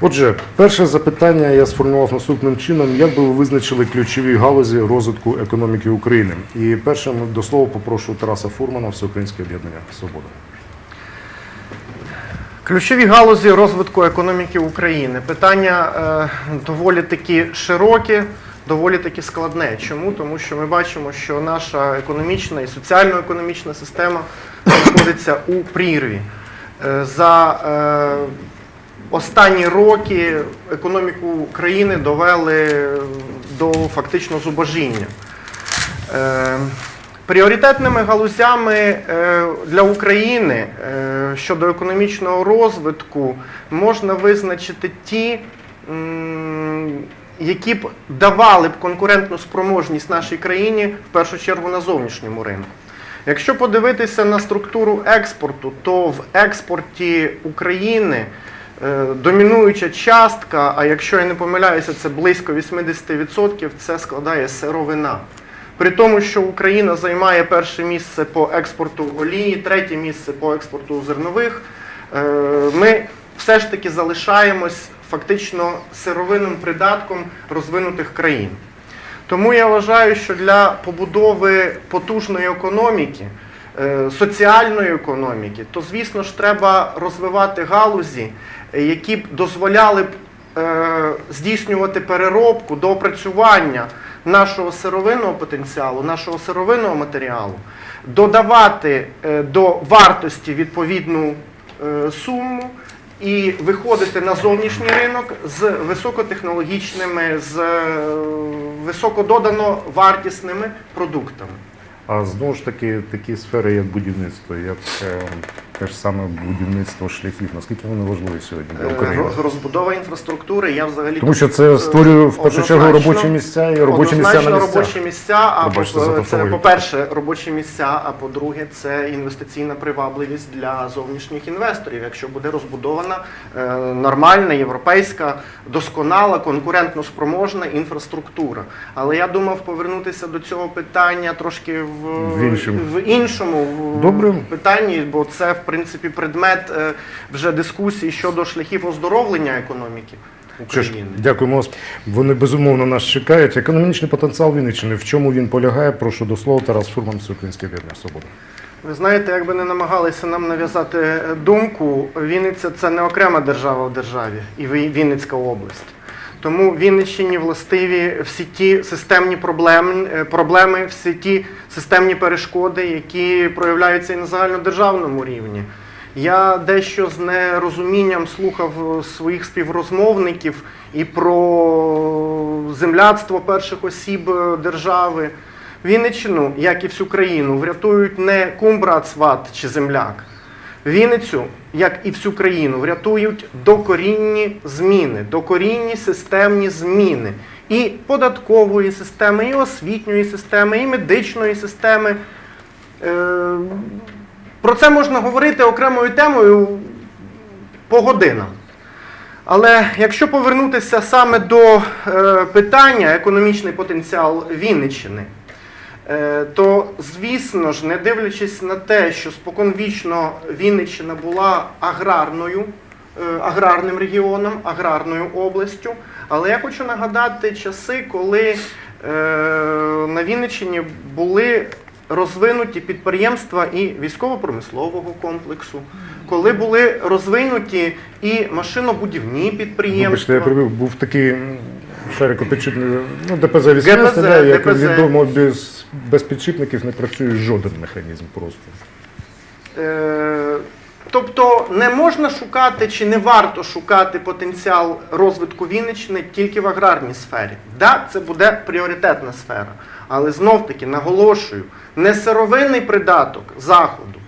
Отже, перше запитання я сформував наступним чином: як би ви визначили ключові галузі розвитку економіки України? І першим до слова попрошу Тараса Фурмана, Всеукраїнське об'єднання Свобода. Ключові галузі розвитку економіки України. Питання е, доволі таки широке, доволі таки складне. Чому? Тому що ми бачимо, що наша економічна і соціально-економічна система знаходиться у прірві. Е, за е, останні роки економіку країни довели до фактично зубожіння. Е, Пріоритетними галузями е, для України е, щодо економічного розвитку можна визначити ті, які б давали б конкурентну спроможність нашій країні в першу чергу на зовнішньому ринку. Якщо подивитися на структуру експорту, то в експорті України домінуюча частка, а якщо я не помиляюся, це близько 80%, це складає сировина. При тому, що Україна займає перше місце по експорту олії, третє місце по експорту зернових, е, ми все ж таки залишаємось фактично сировинним придатком розвинутих країн. Тому я вважаю, що для побудови потужної економіки, е, соціальної економіки, то звісно ж треба розвивати галузі, е, які б дозволяли б е, здійснювати переробку, доопрацювання нашого сировинного потенціалу, нашого сировинного матеріалу, додавати е, до вартості відповідну е, суму і виходити на зовнішній ринок з високотехнологічними, з е, високододано вартісними продуктами. А знову ж таки, такі сфери, як будівництво, як е, те ж саме будівництво шляхів, наскільки вони важливі сьогодні для Е, України? Розбудова інфраструктури, я взагалі Тому що це е, створює в першу чергу робочі місця і робочі місця на місцях. робочі місця, а Ви бачите, по- це, по-перше, робочі місця, а по-друге, це інвестиційна привабливість для зовнішніх інвесторів. Якщо буде розбудована е, нормальна, європейська, досконала, конкурентно спроможна інфраструктура. Але я думав повернутися до цього питання трошки в, В іншому. в іншому в- Добре. питанні, бо це в принципі предмет е, вже дискусії щодо шляхів оздоровлення економіки Що ж, дякуємо. Вони безумовно нас чекають. Економічний потенціал Вінниччини. В чому він полягає? Прошу до слова Тарас Фурман, Всеукраїнське об'єднання Свобода. Ви знаєте, якби не намагалися нам нав'язати думку, Вінниця це не окрема держава в державі і Вінницька область. Тому Вінниччині властиві всі ті системні проблеми, е, проблеми, всі ті системні перешкоди, які проявляються і на загальнодержавному рівні. Я дещо з нерозумінням слухав е, своїх співрозмовників і про земляцтво перших осіб е, держави. Вінниччину, як і всю країну, врятують не кум, брат, чи земляк. Вінницю, як і всю країну, врятують докорінні зміни, докорінні системні зміни і податкової системи, і освітньої системи, і медичної системи. Е, Про це можна говорити окремою темою по годинам. Але якщо повернутися саме до е, питання економічний потенціал Вінниччини, то звісно ж, не дивлячись на те, що споконвічно Вінниччина була аграрною, е, аграрним регіоном, аграрною областю, але я хочу нагадати часи, коли е, на Вінниччині були розвинуті підприємства і військово-промислового комплексу, коли були розвинуті і машинобудівні підприємства. Вибачте, я прибив, був такий м, шарикопідшипник, ну, ДПЗ 18, ГПЗ, да, як ДПЗ. відомо, без, без підшипників не працює жоден механізм просто. Е, Тобто не можна шукати чи не варто шукати потенціал розвитку Вінниччини тільки в аграрній сфері. Да, це буде пріоритетна сфера. Але знов таки наголошую, не сировинний придаток заходу,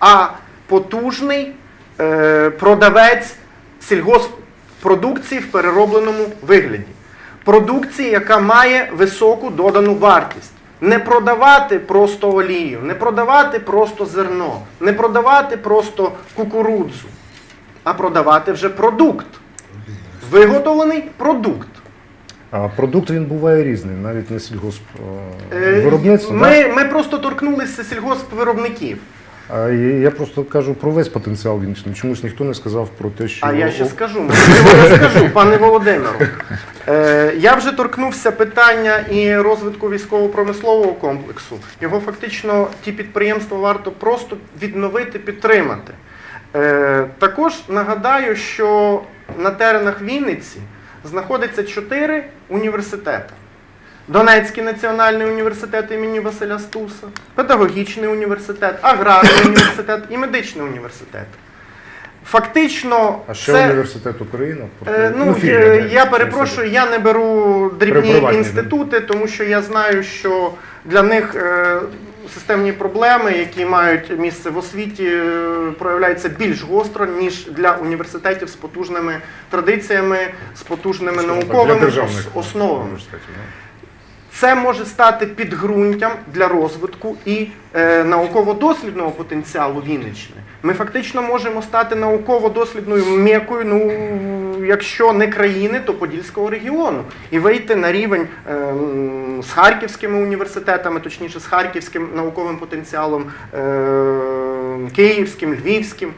а потужний е, продавець сільгоспродукції в переробленому вигляді. Продукції, яка має високу додану вартість. Не продавати просто олію, не продавати просто зерно, не продавати просто кукурудзу, а продавати вже продукт. Виготовлений продукт. А продукт він буває різний, навіть не сільгосп Е, виробництво. Ми, ми просто торкнулися сільгоспвиробників. Я просто кажу про весь потенціал Вінниччини. Чомусь ніхто не сказав про те, що А я ще скажу, можливо, я скажу, пане Володимиру. Е, я вже торкнувся питання і розвитку військово-промислового комплексу. Його фактично ті підприємства варто просто відновити, підтримати. Е, також нагадаю, що на теренах Вінниці знаходиться чотири університети. Донецький національний університет імені Василя Стуса, педагогічний університет, аграрний університет і медичний університет. Фактично, А ще це, університет України. Е, Ну, філія, я, я це перепрошую, я не беру дрібні інститути, тому що я знаю, що для них е, системні проблеми, які мають місце в освіті, е, проявляються більш гостро, ніж для університетів з потужними традиціями, з потужними для науковими основами. Це може стати підґрунтям для розвитку і е, науково-дослідного потенціалу Вінниччини. Ми фактично можемо стати науково-дослідною м'якою, ну якщо не країни, то Подільського регіону, і вийти на рівень е, з харківськими університетами, точніше з харківським науковим потенціалом, е, київським, львівським.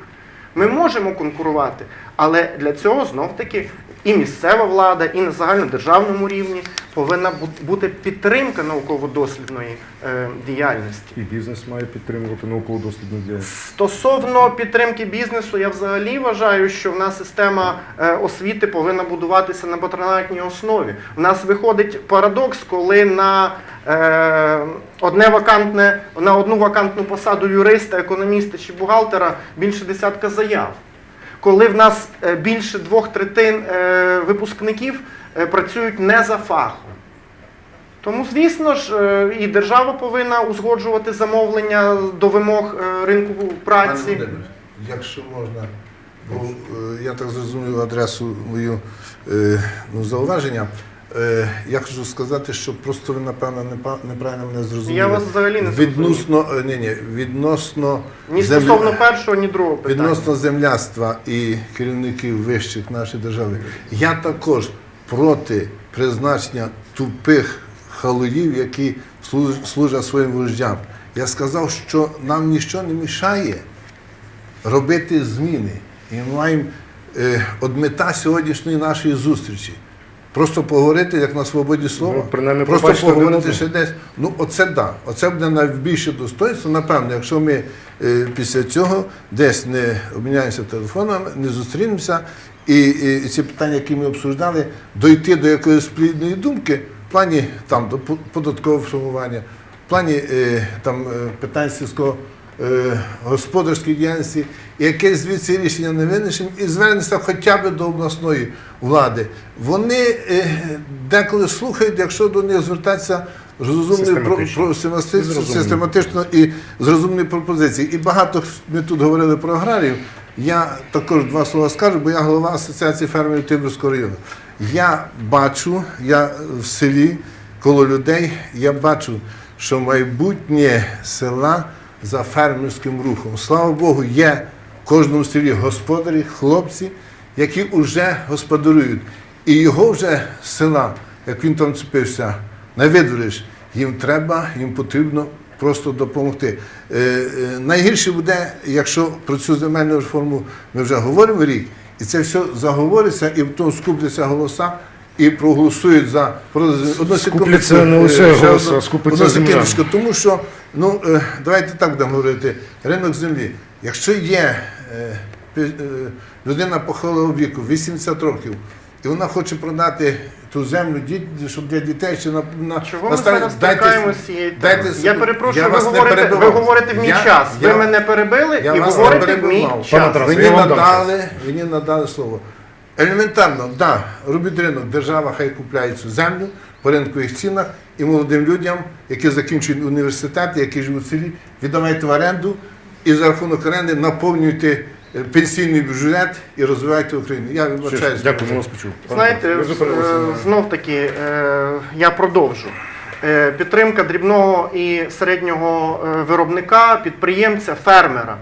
Ми можемо конкурувати, але для цього знов таки і місцева влада, і на загальнодержавному рівні повинна бути підтримка науково-дослідної е, діяльності. І бізнес має підтримувати науково-дослідну діяльність. Стосовно підтримки бізнесу, я взагалі вважаю, що в нас система е, освіти повинна будуватися на патронатній основі. У нас виходить парадокс, коли на е, одне вакантне, на одну вакантну посаду юриста, економіста чи бухгалтера більше десятка заяв. Коли в нас більше двох третин випускників працюють не за фахом. Тому, звісно ж, е, і держава повинна узгоджувати замовлення до вимог е, ринку праці. Якщо можна, бо е, я так зрозумів адресу мою е, ну, зауваження. Е, Я хочу сказати, що просто ви, напевно, неправильно мене зрозуміли. Я вас взагалі не відносно, е, ні, ні, відносно Ні стосовно першого, ні другого питання. Відносно земляцтва і керівників вищих нашої держави, я також проти призначення тупих халуїв, які служать своїм вождям. Я сказав, що нам нічого не мішає робити зміни. І ми маємо е, от мета сьогоднішньої нашої зустрічі. Просто поговорити, як на свободі слова. Ну, принаймні, Просто поговорити ще десь. Ну, оце да. Оце буде найбільше достоинство. Напевно, якщо ми е, після цього десь не обміняємося телефонами, не зустрінемося, і, і, ці питання, які ми обсуждали, дойти до якоїсь плідної думки в плані там, до податкового формування, в плані е, там, е, питань сільського. Е, Господарської діяльності, якесь звідси рішення не винесемо, і звернемося хоча б до обласної влади. Вони е, деколи слухають, якщо до них звертатися розумною Систематично. І з розумною. пропозицією. І багато ми тут говорили про аграріїв. Я також два слова скажу, бо я голова Асоціації фермерів Тибрівського району. Я бачу, я в селі коло людей, я бачу, що майбутнє села за фермерським рухом. Слава Богу, є в кожному селі господарі, хлопці, які вже господарюють. І його вже села, як він там цепився, не видвориш. Їм треба, їм потрібно просто допомогти. Е, е, найгірше буде, якщо про цю земельну реформу ми вже говоримо рік, і це все заговориться, і потім скупляться голоса. І проголосують за Скупляться не лише е, ще голоси, одну- а скупиться земля. тому що, ну, е, давайте так будемо говорити, ринок землі. Якщо є е, людина похилого віку, 80 років, і вона хоче продати ту землю, діт- щоб для дітей чи на, на Чого на ми зараз дайте- дайте Я перепрошую, я ви, вас не говорите, ви говорите в мій Я- час. я- ви мене перебили я і вас говорите не в мій час. Мені надали, мені надали слово. Елементарно, да, робіть ринок, держава хай купляє цю землю по ринкових цінах і молодим людям, які закінчують університети, які живуть в селі, віддавайте в оренду і за рахунок оренди наповнюйте е, пенсійний бюджет і розвивайте Україну. Я вибачаюся. Дякую, вас почув. Знаєте, е, знов таки е, я продовжу. Підтримка дрібного і середнього виробника, підприємця, фермера.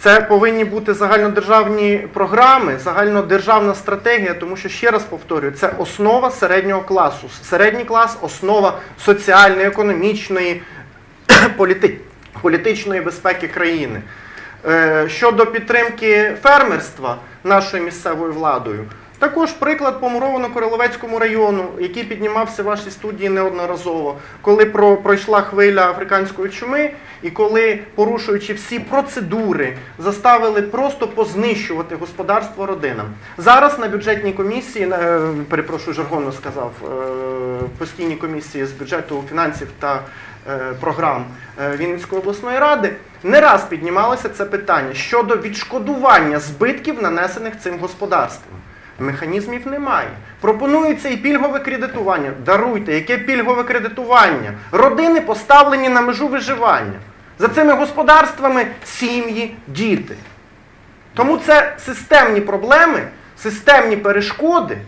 Це повинні бути загальнодержавні програми, загальнодержавна стратегія, тому що ще раз повторюю, це основа середнього класу. Середній клас основа соціальної, економічної, політи- політичної безпеки країни. Е, Щодо підтримки фермерства нашою місцевою владою, також приклад по Муровано-Королевецькому району, який піднімався в вашій студії неодноразово, коли пройшла хвиля африканської чуми, і коли, порушуючи всі процедури, заставили просто познищувати господарство родинам. Зараз на бюджетній комісії, е, перепрошую, жаргонно сказав, е, постійній комісії з бюджету фінансів та е, програм Вінницької обласної ради не раз піднімалося це питання щодо відшкодування збитків, нанесених цим господарством. Механізмів немає. Пропонується і пільгове кредитування. Даруйте, яке пільгове кредитування? Родини поставлені на межу виживання. За цими господарствами сім'ї, діти. Тому це системні проблеми, системні перешкоди,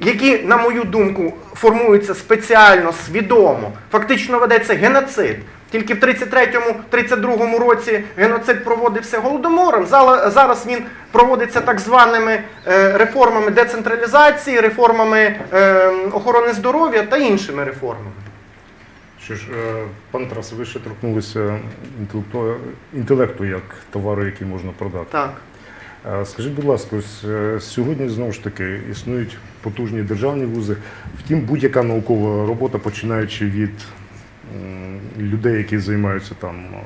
які, на мою думку, формуються спеціально, свідомо. Фактично ведеться геноцид. Тільки в 33-32 році геноцид проводився голодомором. Зараз він проводиться так званими е, реформами децентралізації, реформами е, охорони здоров'я та іншими реформами. Що ж, е, пан Тарас, ви ще торкнулися інтелекту, як товару, який можна продати. Так. Скажіть, будь ласка, ось сьогодні знову ж таки існують потужні державні вузи. Втім, будь-яка наукова робота, починаючи від людей, які займаються там е,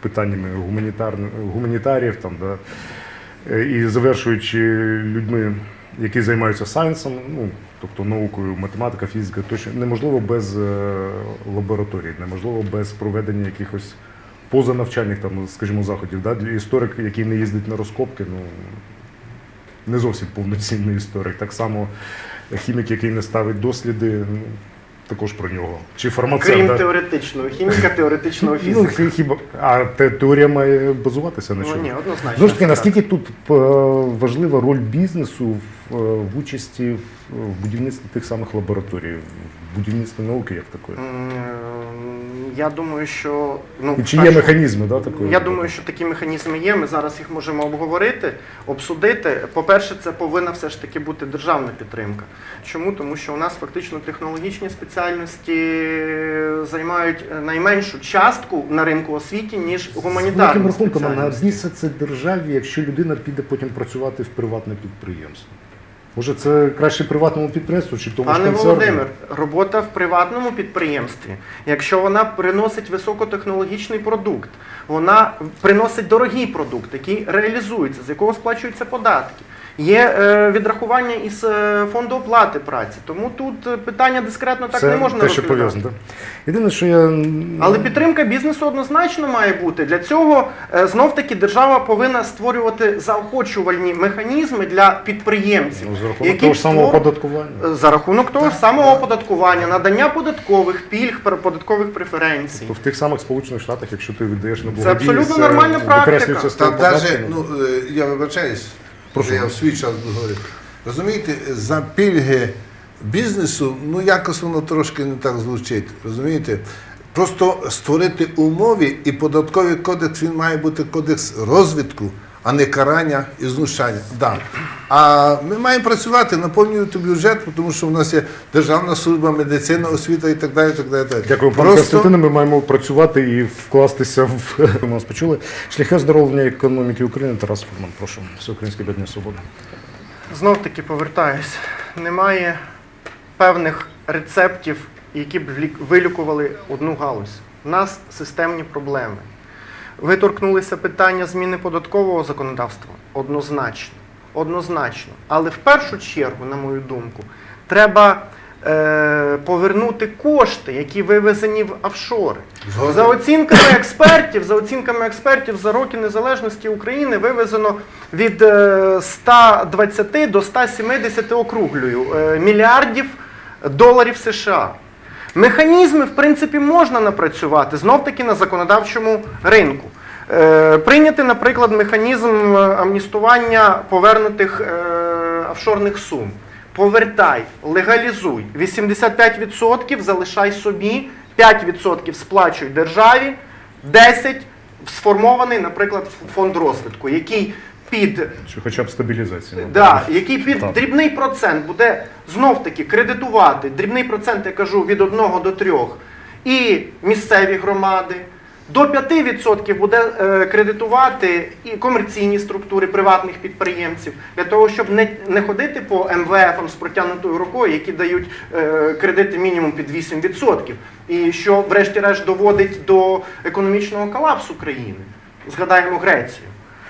питаннями гуманітаріїв, там, да, е, і завершуючи людьми, які займаються сайенсом, ну, тобто наукою, математика, фізика, тощо неможливо без е, лабораторій, неможливо без проведення якихось позанавчальних там, скажімо, заходів. Да? Історик, який не їздить на розкопки, ну не зовсім повноцінний історик. Так само хімік, який не ставить досліди, ну, також про нього. Чи фармацевт. Крім да? теоретичного хіміка, теоретичного фізика. Ну, хіба, а те, теорія має базуватися на Ну, чому? ні, однозначно. Знову ж таки, наскільки тут е, важлива роль бізнесу в, е, в участі в, в будівництві тих самих лабораторій, в будівництві науки як такої? М, Я думаю, що ну І чи є механізми да, такої? Я думаю, що такі механізми є. Ми зараз їх можемо обговорити, обсудити. По-перше, це повинна все ж таки бути державна підтримка. Чому? Тому що у нас фактично технологічні спеціальності займають е, найменшу частку на ринку освіті, ніж З великим гуманітарні рахунком, а це державі, якщо людина піде потім працювати в приватне підприємство. Може, це краще приватному підприємству чи тому ж Пане концерну? Володимир, робота в приватному підприємстві, якщо вона приносить високотехнологічний продукт, вона приносить дорогий продукт, який реалізується, з якого сплачуються податки. Є е, відрахування із е, фонду оплати праці. Тому тут е, питання дискретно так це не можна те, що розглядати. пов'язано. Так? Єдине, що я Але підтримка бізнесу однозначно має бути. Для цього е, знов таки держава повинна створювати заохочувальні механізми для підприємців, ну, за рахунок які того ж самого створ- оподаткування. за рахунок того ж самого оподаткування, надання податкових пільг, пер- податкових преференцій. То в тих самих Сполучених Штатах, якщо ти віддаєш на Це благодійність, абсолютно нормальна практика. викреслюється з даже, податку. ну, е, я вибачаюсь, Прошу. я в свій час говорю. Розумієте, за пільги бізнесу, ну якось воно трошки не так звучить. Розумієте? Просто створити умови і податковий кодекс він має бути кодекс розвитку, а не карання і знущання. Да. А ми маємо працювати, наповнювати бюджет, тому що в нас є державна служба, медицина, освіта і так далі. Так далі, так далі. Дякую, пане Просто- Константине. Ми маємо працювати і вкластися в Ми нас почули. Шляхи оздоровлення економіки України. Тарас Фурман, прошу. Всеукраїнське об'єднання свобода. Знов таки повертаюсь. Немає певних рецептів, які б влік- вилікували одну галузь. У нас системні проблеми. Ви торкнулися питання зміни податкового законодавства? Однозначно. Однозначно. Але в першу чергу, на мою думку, треба е, повернути кошти, які вивезені в офшори. Згоден. За оцінками експертів, за оцінками експертів, за роки незалежності України вивезено від е, 120 до 170 округлюю е, мільярдів доларів США. Механізми, в принципі, можна напрацювати знов-таки на законодавчому ринку. Е, Прийняти, наприклад, механізм е, амністування повернутих е, офшорних сум. Повертай, легалізуй. 85% залишай собі, 5% сплачуй державі, 10% сформований, наприклад, фонд розвитку, який під Чи хоча б стабілізація. Да, який під Так. дрібний процент буде знов таки кредитувати, дрібний процент, я кажу, від 1 до 3, і місцеві громади, До 5% буде е, кредитувати і комерційні структури приватних підприємців для того, щоб не, не ходити по МВФ з протягнутою рукою, які дають е, кредити мінімум під 8%. І що, врешті-решт, доводить до економічного колапсу країни. Згадаємо Грецію.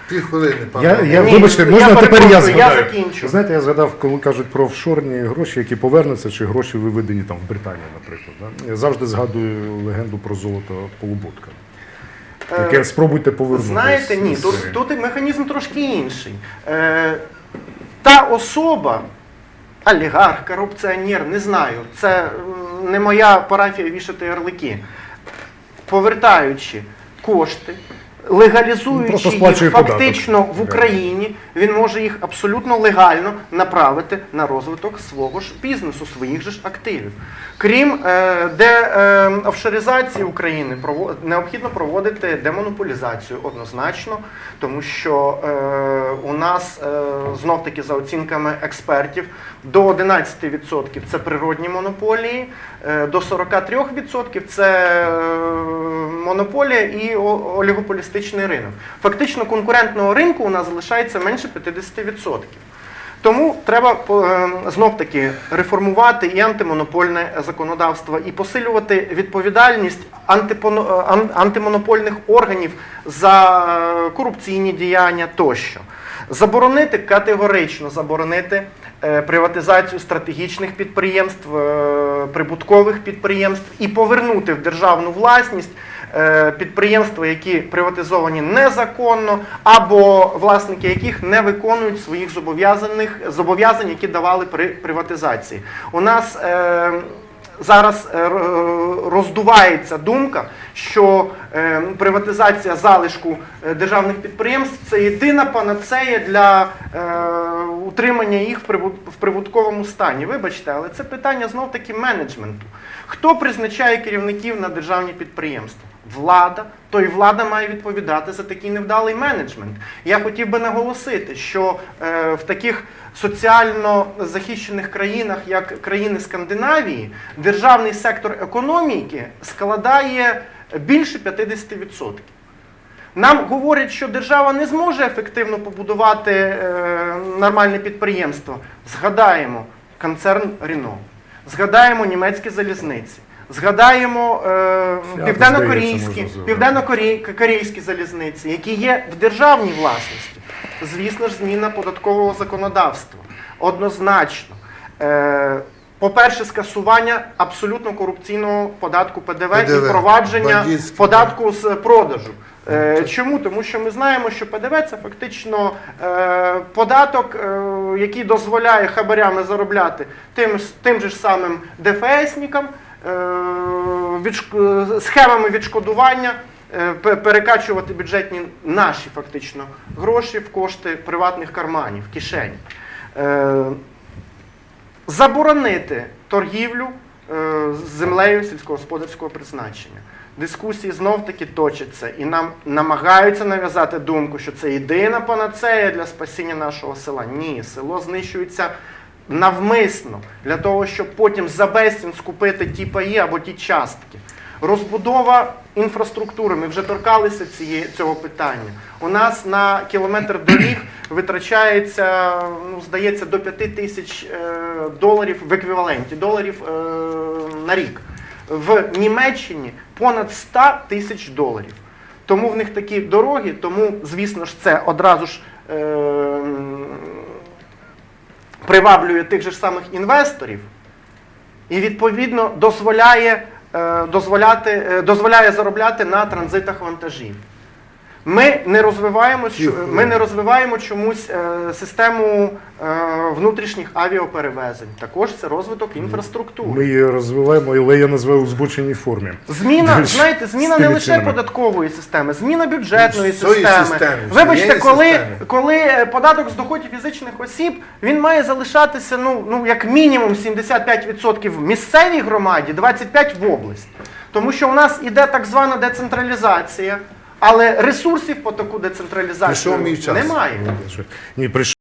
Пів хвилини, пане. Я, я, Ні, вибачте, я можна тепер я перепрошую, я згадаю? закінчу. Знаєте, я згадав, коли кажуть про офшорні гроші, які повернуться, чи гроші виведені там в Британію, наприклад. Да? Я завжди згадую легенду про золото полуботка, яке спробуйте повернути. Е, Знаєте, ні, з тут, тут і механізм трошки інший. Е, та особа, олігарх, корупціонер, не знаю, це м, не моя парафія вішати ярлики. Повертаючи кошти, легалізуючи їх фактично в Україні, він може їх абсолютно легально направити на розвиток свого ж бізнесу, своїх же ж активів. Крім е, де е, офшоризації України, необхідно проводити демонополізацію однозначно, тому що е, у нас знов таки за оцінками експертів до 11% це природні монополії, до 43% це монополія і олігополістичний ринок. Фактично конкурентного ринку у нас залишається менше 50%. Тому треба знов таки реформувати і антимонопольне законодавство, і посилювати відповідальність е, ан- антимонопольних органів за е, корупційні діяння тощо. Заборонити категорично заборонити е, приватизацію стратегічних підприємств, е, прибуткових підприємств і повернути в державну власність е, підприємства, які приватизовані незаконно, або власники яких не виконують своїх зобов'язаних зобов'язань, які давали при приватизації. У нас е, зараз е, роздувається думка, що е, приватизація залишку е, державних підприємств це єдина панацея для е, утримання їх в прибутковому стані. Вибачте, але це питання знов таки менеджменту. Хто призначає керівників на державні підприємства? Влада, то й влада має відповідати за такий невдалий менеджмент. Я хотів би наголосити, що е, в таких соціально захищених країнах, як країни Скандинавії, державний сектор економіки складає більше 50%. Нам говорять, що держава не зможе ефективно побудувати е, нормальне підприємство. Згадаємо концерн Ріно, згадаємо німецькі залізниці, згадаємо е, південнокорейські, південнокорейські залізниці, які є в державній власності. Звісно ж, зміна податкового законодавства. Однозначно. Е, по-перше, скасування абсолютно корупційного податку ПДВ, і ПДВ, впровадження бандитський, податку з продажу. Е, Чому? Тому що ми знаємо, що ПДВ це фактично е, податок, е, який дозволяє хабарями заробляти тим, тим же ж самим ДФСникам, схемами відшкодування, е, перекачувати бюджетні наші фактично гроші в кошти приватних карманів, кишень. Е, заборонити торгівлю е, землею сільськогосподарського призначення. Дискусії знов таки точаться і нам намагаються нав'язати думку, що це єдина панацея для спасіння нашого села. Ні, село знищується навмисно для того, щоб потім за безцін скупити ті паї або ті частки. Розбудова інфраструктури. Ми вже торкалися цієї, цього питання. У нас на кілометр доріг витрачається, ну, здається, до 5 тисяч е, доларів в еквіваленті доларів е, на рік. В Німеччині понад 100 тисяч доларів. Тому в них такі дороги, тому, звісно ж, це одразу ж е, приваблює тих же самих інвесторів і відповідно дозволяє, е, дозволяти, е, дозволяє заробляти на транзитах вантажів. Ми не розвиваємо, ми не розвиваємо чомусь е, систему е, внутрішніх авіаперевезень. Також це розвиток інфраструктури. Ми її розвиваємо, але я називаю у збоченій формі. Зміна, знаєте, зміна не лише податкової системи, зміна бюджетної системи. системи, Вибачте, коли, системи. коли е, податок з доходів фізичних осіб він має залишатися ну, ну як мінімум 75% в місцевій громаді, 25% в області. Тому що у нас іде так звана децентралізація, але ресурсів по таку децентралізацію Прийшов мій час. немає. Ні, прийшов